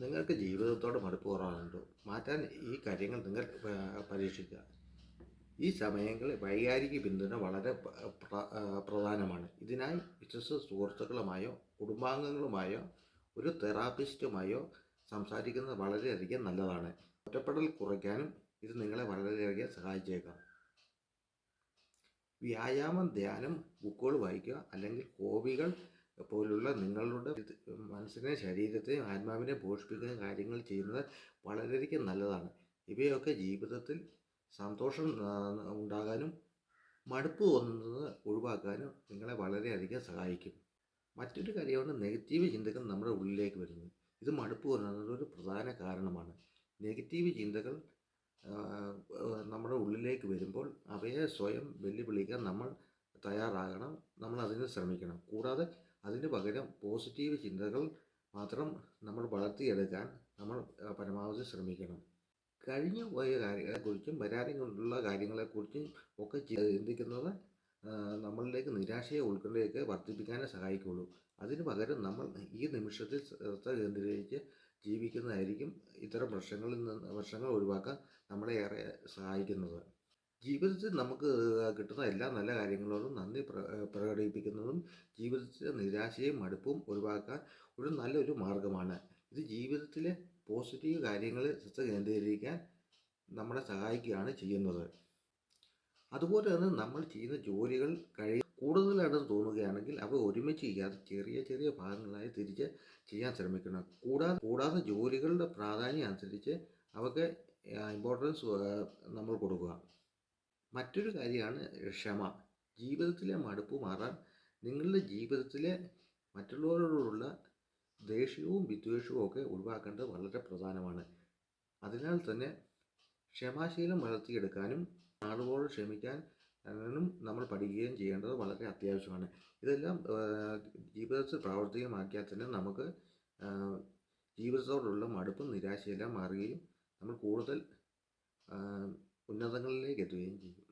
നിങ്ങൾക്ക് ജീവിതത്തോട് മടുപ്പ് കുറവാണുണ്ടോ മാറ്റാൻ ഈ കാര്യങ്ങൾ നിങ്ങൾ പരീക്ഷിക്കുക. ഈ സമയങ്ങളിൽ വൈകാരിക പിന്തുണ വളരെ പ്രധാനമാണ്. ഇതിനായി ബിസിനസ് സുഹൃത്തുക്കളുമായോ കുടുംബാംഗങ്ങളുമായോ ഒരു തെറാപ്പിസ്റ്റുമായോ സംസാരിക്കുന്നത് വളരെയധികം നല്ലതാണ്. ഒറ്റപ്പെടൽ കുറയ്ക്കാനും ഇത് നിങ്ങളെ വളരെയധികം സഹായിച്ചേക്കാം. വ്യായാമം ധ്യാനം ബുക്കുകൾ വായിക്കുക അല്ലെങ്കിൽ ഹോബികൾ പോലുള്ള നിങ്ങളുടെ മനസ്സിനെ ശരീരത്തെയും ആത്മാവിനെ പോഷിപ്പിക്കുന്ന കാര്യങ്ങൾ ചെയ്യുന്നത് വളരെയധികം നല്ലതാണ്. ഇവയൊക്കെ ജീവിതത്തിൽ സന്തോഷം ഉണ്ടാകാനും മടുപ്പ് തോന്നുന്നത് ഒഴിവാക്കാനും നിങ്ങളെ വളരെയധികം സഹായിക്കും. മറ്റൊരു കാര്യമാണ് നെഗറ്റീവ് ചിന്തകൾ നമ്മുടെ ഉള്ളിലേക്ക് വരുന്നത്. ഇത് മടുപ്പ് തോന്നുന്നത് ഒരു പ്രധാന കാരണമാണ്. നെഗറ്റീവ് ചിന്തകൾ നമ്മുടെ ഉള്ളിലേക്ക് വരുമ്പോൾ അവയെ സ്വയം വെല്ലുവിളിക്കാൻ നമ്മൾ തയ്യാറാകണം. നമ്മൾ അതിന് ശ്രമിക്കണം. കൂടാതെ അതിന് പകരം പോസിറ്റീവ് ചിന്തകൾ മാത്രം നമ്മൾ വളർത്തിയെടുക്കാൻ നമ്മൾ പരമാവധി ശ്രമിക്കണം. കഴിഞ്ഞു പോയ കാര്യങ്ങളെക്കുറിച്ചും വരാനുള്ള കാര്യങ്ങളെക്കുറിച്ചും ഒക്കെ ചിന്തിക്കുന്നത് നമ്മളിലേക്ക് നിരാശയെ ഉൾക്കൊണ്ടേക്ക് വർദ്ധിപ്പിക്കാനേ സഹായിക്കുള്ളൂ. അതിന് പകരം നമ്മൾ ഈ നിമിഷത്തിൽ ശ്രദ്ധ കേന്ദ്രീകരിച്ച് ജീവിക്കുന്നതായിരിക്കും ഇത്തരം പ്രശ്നങ്ങളിൽ നിന്ന് പ്രശ്നങ്ങൾ ഒഴിവാക്കാൻ നമ്മളെ ഏറെ സഹായിക്കുന്നത്. ജീവിതത്തിൽ നമുക്ക് കിട്ടുന്ന എല്ലാ നല്ല കാര്യങ്ങളോടും നന്ദി പ്ര പ്രകടിപ്പിക്കുന്നതും ജീവിതത്തിലെ നിരാശയും മടുപ്പും ഒഴിവാക്കാൻ ഒരു നല്ലൊരു മാർഗമാണ്. ഇത് ജീവിതത്തിലെ പോസിറ്റീവ് കാര്യങ്ങളിൽ ശ്രദ്ധ കേന്ദ്രീകരിക്കാൻ നമ്മളെ സഹായിക്കുകയാണ് ചെയ്യുന്നത്. അതുപോലെ തന്നെ നമ്മൾ ചെയ്യുന്ന ജോലികൾ കഴി കൂടുതലാണെന്ന് തോന്നുകയാണെങ്കിൽ അവ ഒരുമിച്ച് ചെയ്യാതെ ചെറിയ ചെറിയ ഭാഗങ്ങളായി തിരിച്ച് ചെയ്യാൻ ശ്രമിക്കണം. കൂടാതെ കൂടാതെ ജോലികളുടെ പ്രാധാന്യം അനുസരിച്ച് അവക്ക് ഇമ്പോർട്ടൻസ് നമ്മൾ കൊടുക്കുക. മറ്റൊരു കാര്യമാണ് ക്ഷമ. ജീവിതത്തിലെ മടുപ്പ് മാറാൻ നിങ്ങളുടെ ജീവിതത്തിലെ മറ്റുള്ളവരോടുള്ള ദേഷ്യവും വിദ്വേഷവും ഒക്കെ ഒഴിവാക്കേണ്ടത് വളരെ പ്രധാനമാണ്. അതിനാൽ തന്നെ ക്ഷമാശീലം വളർത്തിയെടുക്കാനും ആളുകളോട് ക്ഷമിക്കാൻ ും നമ്മൾ പഠിക്കുകയും ചെയ്യേണ്ടത് വളരെ അത്യാവശ്യമാണ്. ഇതെല്ലാം ജീവിതത്തിൽ പ്രാവർത്തികമാക്കിയാൽ തന്നെ നമുക്ക് ജീവിതത്തോടുള്ള മടുപ്പും നിരാശയെല്ലാം മാറുകയും നമ്മൾ കൂടുതൽ ഉന്നതങ്ങളിലേക്ക് എത്തുകയും ചെയ്യും